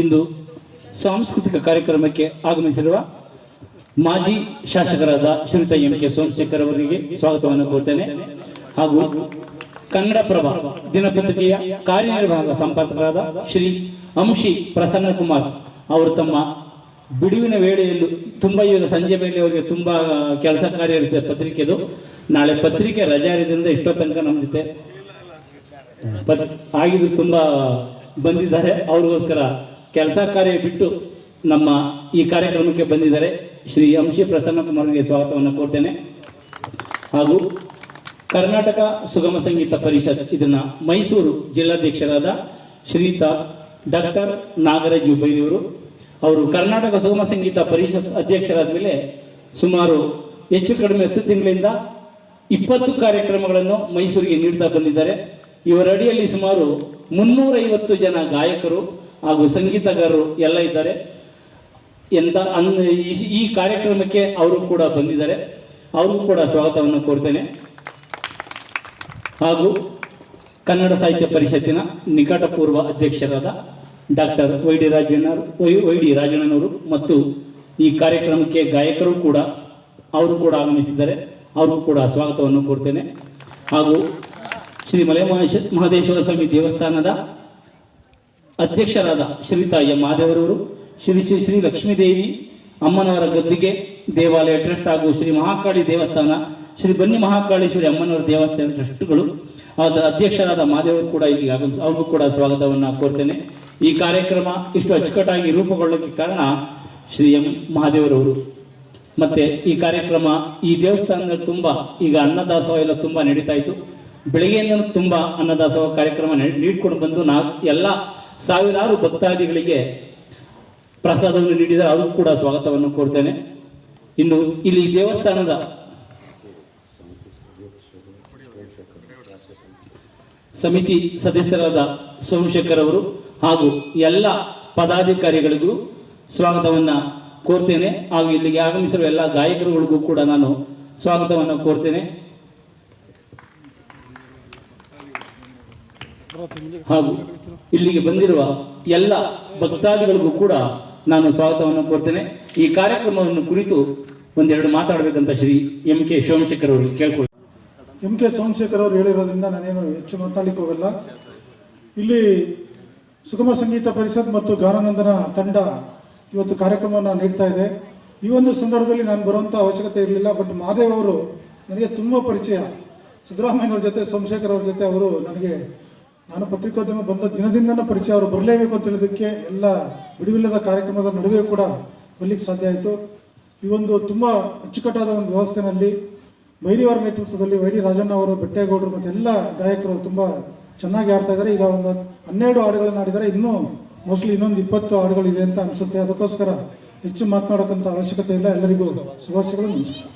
ಇಂದು ಸಾಂಸ್ಕೃತಿಕ ಕಾರ್ಯಕ್ರಮಕ್ಕೆ ಆಗಮಿಸಿರುವ ಮಾಜಿ ಶಾಸಕರಾದ ಶ್ರೀತ ಎಂ ಕೆ ಸೋಮಶೇಖರ್ ಅವರಿಗೆ ಸ್ವಾಗತವನ್ನು ಕೋರ್ತೇನೆ. ಹಾಗೂ ಕನ್ನಡಪ್ರಭ ದಿನಪತ್ರಿಕೆಯ ಕಾರ್ಯನಿರ್ವಾಹಕ ಸಂಪಾದಕರಾದ ಶ್ರೀ ಅಂಶಿ ಪ್ರಸನ್ನ ಕುಮಾರ್ ಅವರು ತಮ್ಮ ಬಿಡುವಿನ ವೇಳೆಯಲ್ಲೂ ತುಂಬಾ ಇವಾಗ ಸಂಜೆ ಮೇಲೆ ಅವರಿಗೆ ತುಂಬಾ ಕೆಲಸ ಕಾರ್ಯ ಇರುತ್ತೆ ಪತ್ರಿಕೆದು. ನಾಳೆ ಪತ್ರಿಕೆ ರಜಾ ಇರೋದ್ರಿಂದ ಇಷ್ಟೋ ತನಕ ನಮ್ಮ ಜೊತೆ ಆಗಿದ್ರು ತುಂಬಾ ಬಂದಿದ್ದಾರೆ. ಅವ್ರಿಗೋಸ್ಕರ ಕೆಲಸ ಕಾರ್ಯ ಬಿಟ್ಟು ನಮ್ಮ ಈ ಕಾರ್ಯಕ್ರಮಕ್ಕೆ ಬಂದಿದ್ದಾರೆ ಶ್ರೀ ಅಂಶಿ ಪ್ರಸನ್ನ ಕುಮಾರ್ಗೆ ಸ್ವಾಗತವನ್ನು ಕೋರ್ತೇನೆ. ಹಾಗೂ ಕರ್ನಾಟಕ ಸುಗಮ ಸಂಗೀತ ಪರಿಷತ್ ಇದನ್ನ ಮೈಸೂರು ಜಿಲ್ಲಾಧ್ಯಕ್ಷರಾದ ಶ್ರೀತ ಡಾಕ್ಟರ್ ನಾಗರಾಜ್ ಬೈರಿಯವರು ಅವರು ಕರ್ನಾಟಕ ಸುಗಮ ಸಂಗೀತ ಪರಿಷತ್ ಅಧ್ಯಕ್ಷರಾದ ಮೇಲೆ ಸುಮಾರು ಹೆಚ್ಚು ಕಡಿಮೆ ಹತ್ತು ತಿಂಗಳಿಂದ ಇಪ್ಪತ್ತು ಕಾರ್ಯಕ್ರಮಗಳನ್ನು ಮೈಸೂರಿಗೆ ನೀಡ್ತಾ ಬಂದಿದ್ದಾರೆ. ಇವರ ಅಡಿಯಲ್ಲಿ ಸುಮಾರು ಮುನ್ನೂರೈವತ್ತು ಜನ ಗಾಯಕರು ಹಾಗೂ ಸಂಗೀತಗಾರರು ಎಲ್ಲ ಇದ್ದಾರೆ. ಎಂತ ಅನ್ ಈ- ಕಾರ್ಯಕ್ರಮಕ್ಕೆ ಅವರು ಕೂಡ ಬಂದಿದ್ದಾರೆ. ಅವ್ರಿಗೂ ಕೂಡ ಸ್ವಾಗತವನ್ನು ಕೋರ್ತೇನೆ. ಹಾಗೂ ಕನ್ನಡ ಸಾಹಿತ್ಯ ಪರಿಷತ್ತಿನ ನಿಕಟಪೂರ್ವ ಅಧ್ಯಕ್ಷರಾದ doctor Y D Rajanna Y D ರಾಜಣ್ಣನವರು ಮತ್ತು ಈ ಕಾರ್ಯಕ್ರಮಕ್ಕೆ ಗಾಯಕರು ಕೂಡ ಅವರು ಕೂಡ ಆಗಮಿಸಿದ್ದಾರೆ. ಅವ್ರಿಗೂ ಕೂಡ ಸ್ವಾಗತವನ್ನು ಕೋರ್ತೇನೆ. ಹಾಗೂ ಶ್ರೀ ಮಲೆ ಮಹದೇಶ್ವರ ಸ್ವಾಮಿ ದೇವಸ್ಥಾನದ ಅಧ್ಯಕ್ಷರಾದ ಶ್ರೀ ಎಂ ಮಹಾದೇವರವರು ಶ್ರೀ ಶ್ರೀ ಶ್ರೀ ಲಕ್ಷ್ಮೀದೇವಿ ಅಮ್ಮನವರ ಗದ್ದಿಗೆ ದೇವಾಲಯ ಟ್ರಸ್ಟ್ ಹಾಗೂ ಶ್ರೀ ಮಹಾಕಾಳಿ ದೇವಸ್ಥಾನ, ಶ್ರೀ ಬನ್ನಿ ಮಹಾಕಾಳೇಶ್ವರಿ ಅಮ್ಮನವರ ದೇವಸ್ಥಾನ ಟ್ರಸ್ಟ್ಗಳು ಅದರ ಅಧ್ಯಕ್ಷರಾದ ಮಾದೇವರು ಕೂಡ ಇಲ್ಲಿ ಆಗಮಿಸಿ, ಅವ್ರಿಗೂ ಕೂಡ ಸ್ವಾಗತವನ್ನು ಕೋರ್ತೇನೆ. ಈ ಕಾರ್ಯಕ್ರಮ ಇಷ್ಟು ಅಚ್ಚುಕಟ್ಟಾಗಿ ರೂಪುಗೊಳ್ಳೋಕ್ಕೆ ಕಾರಣ ಶ್ರೀ ಎಂ ಮಹಾದೇವರವರು. ಮತ್ತೆ ಈ ಕಾರ್ಯಕ್ರಮ ಈ ದೇವಸ್ಥಾನದಲ್ಲಿ ತುಂಬ, ಈಗ ಅನ್ನದಾಸೋಹ ಎಲ್ಲ ತುಂಬಾ ನಡೀತಾ ಇತ್ತು. ಬೆಳಗ್ಗೆಯಿಂದ ತುಂಬಾ ಅನ್ನದಾಸೋಹ ಕಾರ್ಯಕ್ರಮ ನಡೆ- ನೀಡ್ಕೊಂಡು ಬಂದು ನಾ ಎಲ್ಲ ಸಾವಿರಾರು ಭಕ್ತಾದಿಗಳಿಗೆ ಪ್ರಸಾದವನ್ನು ನೀಡಿದ ಅವ್ರಿಗೂ ಕೂಡ ಸ್ವಾಗತವನ್ನು ಕೋರ್ತೇನೆ. ಇನ್ನು ಇಲ್ಲಿ ದೇವಸ್ಥಾನದ ಸಮಿತಿ ಸದಸ್ಯರಾದ ಸೋಮಶೇಖರ್ ಅವರು ಹಾಗೂ ಎಲ್ಲ ಪದಾಧಿಕಾರಿಗಳಿಗೂ ಸ್ವಾಗತವನ್ನು ಕೋರ್ತೇನೆ ಹಾಗೂ ಇಲ್ಲಿಗೆ ಆಗಮಿಸಿರುವ ಎಲ್ಲ ಗಾಯಕರುಗಳಿಗೂ ಕೂಡ ನಾನು ಸ್ವಾಗತವನ್ನು ಕೋರ್ತೇನೆ. ಹಾಗೂ ಇಲ್ಲಿಗೆ ಬಂದಿರುವ ಎಲ್ಲ ಭಕ್ತಾದಿಗಳಿಗೂ ಕೂಡ ನಾನು ಸ್ವಾಗತವನ್ನು ಕೋರ್ತೇನೆ. ಈ ಕಾರ್ಯಕ್ರಮವನ್ನು ಕುರಿತು ಒಂದೆರಡು ಮಾತಾಡಬೇಕಂತ ಶ್ರೀ ಎಂ ಕೆ ಸೋಮಶೇಖರ್ ಅವರು ಕೇಳ್ಕೊಳ್ಳಿ. ಎಂ ಕೆ ಸೋಮಶೇಖರ್ ಅವರು ಹೇಳಿರೋದ್ರಿಂದ ನಾನೇನು ಹೆಚ್ಚು ಮಾತಾಡಲಿಕ್ಕೆ ಹೋಗಲ್ಲ. ಇಲ್ಲಿ ಸುಗಮ ಸಂಗೀತ ಪರಿಷತ್ ಮತ್ತು ಗಾನಾನಂದನ ತಂಡ ಇವತ್ತು ಕಾರ್ಯಕ್ರಮವನ್ನು ನೀಡ್ತಾ ಇದೆ. ಈ ಒಂದು ಸಂದರ್ಭದಲ್ಲಿ ನಾನು ಬರುವಂಥ ಅವಶ್ಯಕತೆ ಇರಲಿಲ್ಲ, ಬಟ್ ಮಹಾದೇವ್ ಅವರು ನನಗೆ ತುಂಬ ಪರಿಚಯ. ಸಿದ್ದರಾಮಯ್ಯನವ್ರ ಜೊತೆ, ಸೋಮಶೇಖರ್ ಅವ್ರ ಜೊತೆ ಅವರು ನನಗೆ ನಾನು ಪತ್ರಿಕೋದ್ಯಮ ಬಂದ ದಿನದಿಂದನೂ ಪರಿಚಯ ಅವರು ಬರಲೇಬೇಕು ಅಂತ ಹೇಳೋದಕ್ಕೆ ಎಲ್ಲ ಬಿಡುವಿಲ್ಲದ ಕಾರ್ಯಕ್ರಮದ ನಡುವೆ ಕೂಡ ಬರ್ಲಿಕ್ಕೆ ಸಾಧ್ಯ ಆಯಿತು. ಈ ಒಂದು ತುಂಬ ಅಚ್ಚುಕಟ್ಟಾದ ಒಂದು ವ್ಯವಸ್ಥೆನಲ್ಲಿ ಮೈರಿಯವರ ನೇತೃತ್ವದಲ್ಲಿ ವೈ ಡಿ ರಾಜಣ್ಣ ಅವರು, ಬೆಟ್ಟೇಗೌಡರು ಮತ್ತು ಎಲ್ಲ ಗಾಯಕರು ತುಂಬ ಚೆನ್ನಾಗಿ ಆಡ್ತಾ ಇದ್ದಾರೆ. ಈಗ ಒಂದು ಹನ್ನೆರಡು ಹಾಡುಗಳನ್ನು ಆಡಿದ್ದಾರೆ ಇನ್ನೂ ಮೋಸ್ಟ್ಲಿ ಇನ್ನೊಂದು ಇಪ್ಪತ್ತು ಹಾಡುಗಳಿದೆ ಅಂತ ಅನಿಸುತ್ತೆ. ಅದಕ್ಕೋಸ್ಕರ ಹೆಚ್ಚು ಮಾತನಾಡೋಕ್ಕಂಥ ಅವಶ್ಯಕತೆ ಇಲ್ಲ. ಎಲ್ಲರಿಗೂ ಶುಭಾಶಯಗಳು. ನಮಸ್ಕಾರ.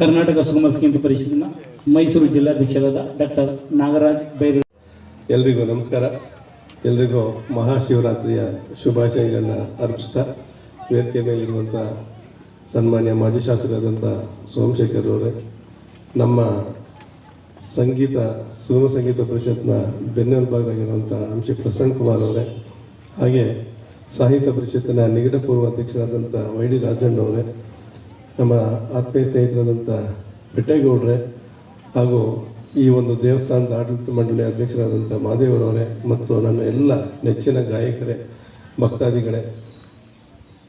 ಕರ್ನಾಟಕ ಸುಗಮ ಸಂಗೀತ ಪರಿಷತ್ತಿನ ಮೈಸೂರು ಜಿಲ್ಲಾಧ್ಯಕ್ಷರಾದ ಡಾಕ್ಟರ್ ನಾಗರಾಜ್ ಬೈರು ಎಲ್ರಿಗೂ ನಮಸ್ಕಾರ. ಎಲ್ರಿಗೂ ಮಹಾಶಿವರಾತ್ರಿಯ ಶುಭಾಶಯಗಳನ್ನ ಅರ್ಪಿಸ್ತಾ ವೇದಿಕೆ ಮೇಲಿರುವಂಥ ಸನ್ಮಾನ್ಯ ಮಾಜಿ ಶಾಸಕರಾದಂಥ ಸೋಮಶೇಖರ್ ಅವರೇ, ನಮ್ಮ ಸಂಗೀತ ಸುಗಮ ಸಂಗೀತ ಪರಿಷತ್ನ ಬೆನ್ನೆಲುಬಾಗಿರುವಂಥ ಅಂಶಿ ಪ್ರಸನ್ನ ಕುಮಾರ್ ಅವರೇ, ಹಾಗೆ ಸಾಹಿತ್ಯ ಪರಿಷತ್ತಿನ ನಿಗಡಪೂರ್ವ ಅಧ್ಯಕ್ಷರಾದಂಥ ವೈ ಡಿ ರಾಜಣ್ಣವರೇ, ನಮ್ಮ ಆತ್ಮೀಯ ಸ್ನೇಹಿತರಾದಂಥ ಬೆಟ್ಟೇಗೌಡ್ರೆ ಹಾಗೂ ಈ ಒಂದು ದೇವಸ್ಥಾನದ ಆಡಳಿತ ಮಂಡಳಿ ಅಧ್ಯಕ್ಷರಾದಂಥ ಮಹಾದೇವರವರೇ ಮತ್ತು ನನ್ನ ಎಲ್ಲ ನೆಚ್ಚಿನ ಗಾಯಕರೇ, ಭಕ್ತಾದಿಗಳೇ,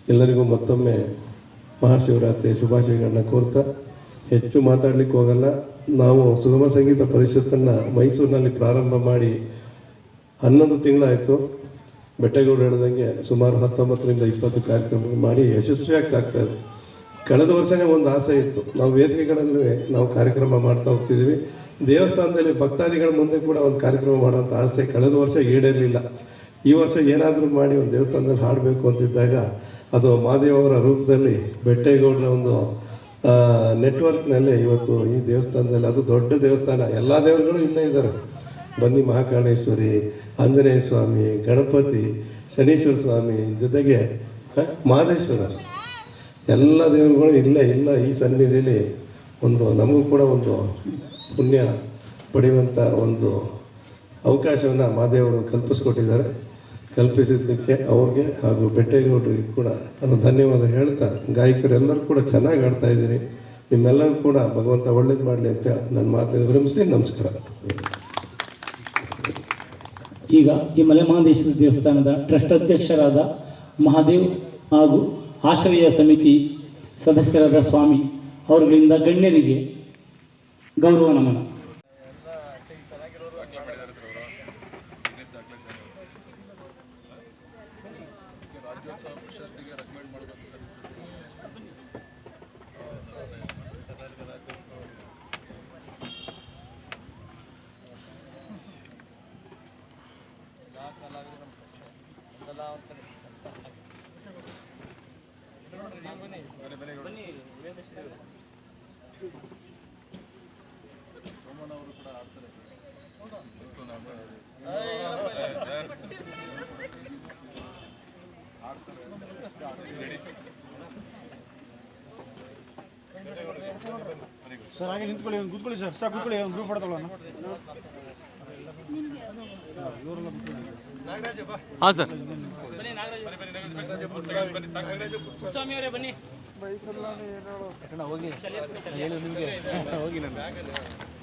ಎಲ್ಲರಿಗೂ ಮತ್ತೊಮ್ಮೆ ಮಹಾಶಿವರಾತ್ರಿ ಶುಭಾಶಯಗಳನ್ನ ಕೋರ್ತಾ ಹೆಚ್ಚು ಮಾತಾಡಲಿಕ್ಕೆ ಹೋಗಲ್ಲ. ನಾವು ಸುಗಮ ಸಂಗೀತ ಪರಿಷತ್ತನ್ನು ಮೈಸೂರಿನಲ್ಲಿ ಪ್ರಾರಂಭ ಮಾಡಿ ಹನ್ನೊಂದು ತಿಂಗಳಾಯಿತು. ಬೆಟ್ಟಗೌಡ ಹೇಳ್ದಂಗೆ ಸುಮಾರು ಹತ್ತೊಂಬತ್ತರಿಂದ ಇಪ್ಪತ್ತು ಕಾರ್ಯಕ್ರಮ ಮಾಡಿ ಯಶಸ್ವಿಯಾಗಿ ಸಾಕ್ತಾಯಿದೆ ಕಳೆದ ವರ್ಷನೇ ಒಂದು ಆಸೆ ಇತ್ತು. ನಾವು ವೇದಿಕೆಗಳಲ್ಲೂ ನಾವು ಕಾರ್ಯಕ್ರಮ ಮಾಡ್ತಾ ಹೋಗ್ತಿದ್ದೀವಿ. ದೇವಸ್ಥಾನದಲ್ಲಿ ಭಕ್ತಾದಿಗಳ ಮುಂದೆ ಕೂಡ ಒಂದು ಕಾರ್ಯಕ್ರಮ ಮಾಡೋಂಥ ಆಸೆ ಕಳೆದ ವರ್ಷ ಈಡೇರಲಿಲ್ಲ. ಈ ವರ್ಷ ಏನಾದರೂ ಮಾಡಿ ಒಂದು ದೇವಸ್ಥಾನದಲ್ಲಿ ಹಾಡಬೇಕು ಅಂತಿದ್ದಾಗ ಅದು ಮಹಾದೇವರ ರೂಪದಲ್ಲಿ ಬೆಟ್ಟೇಗೌಡರ ಒಂದು ನೆಟ್ವರ್ಕ್ನಲ್ಲೇ ಇವತ್ತು ಈ ದೇವಸ್ಥಾನದಲ್ಲಿ ಅದು ದೊಡ್ಡ ದೇವಸ್ಥಾನ. ಎಲ್ಲ ದೇವರುಗಳು ಇಲ್ಲೇ ಇದ್ದಾರೆ. ಬನ್ನಿ ಮಹಾಕಾಳೇಶ್ವರಿ, ಆಂಜನೇಯ ಸ್ವಾಮಿ, ಗಣಪತಿ, ಶನೀಶ್ವರ ಸ್ವಾಮಿ ಜೊತೆಗೆ ಮಹದೇಶ್ವರ. ಎಲ್ಲ ದೇವರುಗಳು ಇಲ್ಲ ಇಲ್ಲ ಈ ಸನ್ನಿಧಿಯಲ್ಲಿ ಒಂದು ನಮಗೂ ಕೂಡ ಒಂದು ಪುಣ್ಯ ಪಡೆಯುವಂಥ ಒಂದು ಅವಕಾಶವನ್ನು ಮಾದೇವರು ಕಲ್ಪಿಸ್ಕೊಟ್ಟಿದ್ದಾರೆ. ಕಲ್ಪಿಸಿದ್ದಕ್ಕೆ ಅವ್ರಿಗೆ ಹಾಗೂ ಬೆಟ್ಟೇಗೌಡರಿಗೆ ಕೂಡ ನಾನು ಧನ್ಯವಾದ ಹೇಳ್ತಾ, ಗಾಯಕರೆಲ್ಲರೂ ಕೂಡ ಚೆನ್ನಾಗಿ ಆಡ್ತಾ ಇದ್ದೀರಿ. ನಿಮ್ಮೆಲ್ಲರೂ ಕೂಡ ಭಗವಂತ ಒಳ್ಳೇದು ಮಾಡಲಿ ಅಂತ ನನ್ನ ಮಾತನ್ನು ವಿರಮಿಸಿ ನಮಸ್ಕಾರ. ಈಗ ಈ ಮಲೆಮಹದೇಶ್ವರ ದೇವಸ್ಥಾನದ ಟ್ರಸ್ಟ್ ಅಧ್ಯಕ್ಷರಾದ ಮಹಾದೇವ್ ಹಾಗೂ ಆಶ್ರಯ ಸಮಿತಿ ಸದಸ್ಯರಾದ ಸ್ವಾಮಿ ಅವರುಗಳಿಂದ ಗಣ್ಯರಿಗೆ ಗೌರವ ನಮನ. ಸರ್ ಹಾಗೆ ನಿಂತ್ಕೊಳ್ಳಿ ಒಂದು ಕೂತ್ಕೊಳ್ಳಿ ಸರ್. ಸರ್ ಕೂತ್ಕೊಳ್ಳಿ ಒಂದು ಗ್ರೂಪ್ ತಗೊಳ್ಳೋಣ. ಹಾಂ ಸರ್. ಬನ್ನಿ.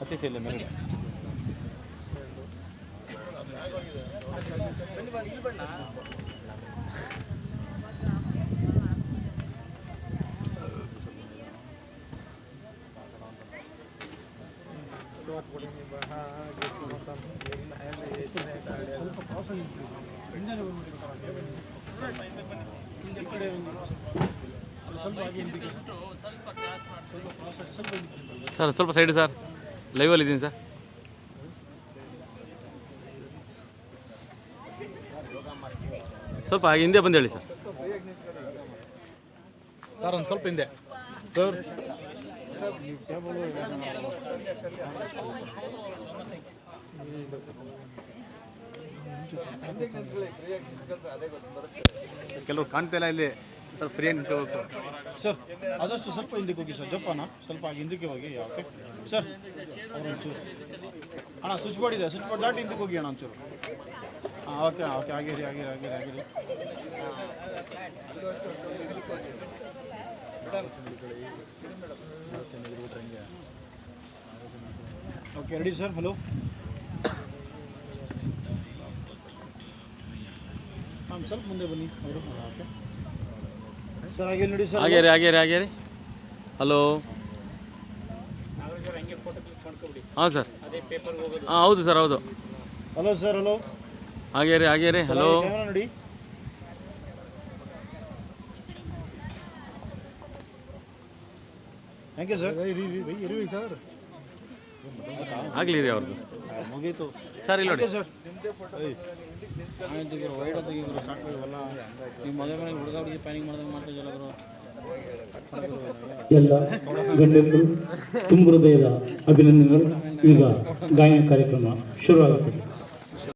ಹತ್ತಿಸಿ ಇಲ್ಲ ಮೇಲೆ. ಸರ್ ಸ್ವಲ್ಪ ಸೈಡ್ ಸರ್. ಲೈವಲ್ಲಿ ಇದ್ದೀನಿ ಸರ್. ಸ್ವಲ್ಪ ಹಾಗೆ ಹಿಂದೆ ಬಂದು ಹೇಳಿ ಸರ್. ಸರ್ ಒಂದು ಸ್ವಲ್ಪ ಹಿಂದೆ. ಸರ್. ಕೆಲವ್ರು ಕಾಣ್ತಾ ಇಲ್ಲ ಇಲ್ಲಿ. ಸ್ವಲ್ಪ ಫ್ರೀ ನಿಂತು ಸರ್. ಆದಷ್ಟು ಸ್ವಲ್ಪ ಹಿಂದಕ್ಕೆ ಹೋಗಿ ಸರ್ ಜಪ್ಪನ ಸ್ವಲ್ಪ ಹಾಗೆ ಹಿಂದಕ್ಕೆ ಹೋಗಿ ಓಕೆ ಸರ್ ಅವ್ರು ಒಂಚೂರು. ಅಣ್ಣ ಸ್ವಿಚ್ ಬೋರ್ಡ್ ಇದೆ ಸ್ವಿಚ್ ಬೋರ್ಡ್ ದಾಟಿ ಹಿಂದಕ್ಕೆ ಹೋಗಿ ಅಣ್ಣ ಒಂಚೂರು. ಹಾಂ ಓಕೆ ಓಕೆ ಆಗಿರಿ ಆಗಿರಿ ಆಗಿರಿ ಆಗಿರಿ ಓಕೆ ರೆಡಿ ಸರ್ ಹಲೋ ಹಾಂ, ಸ್ವಲ್ಪ ಮುಂದೆ ಬನ್ನಿ. ಅವರು ಓಕೆ ಆಗ್ಯಾರಿ ನೋಡಿ ಸರ್ ಹಾಗೆ ರೀ ಹಾಗೆ ರೀ ಹಾಗೆ ರೀ. ಹಲೋ ಹಾಂ ಸರ್. ಹಾಂ ಹೌದು ಸರ್ ಹೌದು. ಹಲೋ ಸರ್ ಹಲೋ ಆಗ್ಯಾರಿ ಆಗ್ಯಾರಿ ಹಲೋ ನೋಡಿ ಥ್ಯಾಂಕ್ ಯು ಸರ್ ಇರುವಿ ಸರ್ ಆಗಲಿ ರೀ ಅವ್ರದ್ದು ಮುಗೀತು. ಸರ್ ಇಲ್ಲ ನೋಡಿ. ಸರ್ ತೆಗಿದ್ರು ವೈಡ್ ತೆಗಿದ್ರು ಸಾಕು ಇವೆಲ್ಲ. ನಿಮ್ಮ ಮದುವೆ ಮನೆಗೆ ಹುಡುಗ ಹುಡುಗಿ ಪ್ಯಾನಿಂಗ್ ಮಾಡ್ದಂಗೆ ಮಾಡ್ತಿದ್ದಲ್ಲ ಎಲ್ಲ ಗಣ್ಯರು ತುಂಬ ಹೃದಯದ ಅಭಿನಂದನೆಗಳು. ಈಗ ಗಾಯನ ಕಾರ್ಯಕ್ರಮ ಶುರುವಾಗುತ್ತದೆ.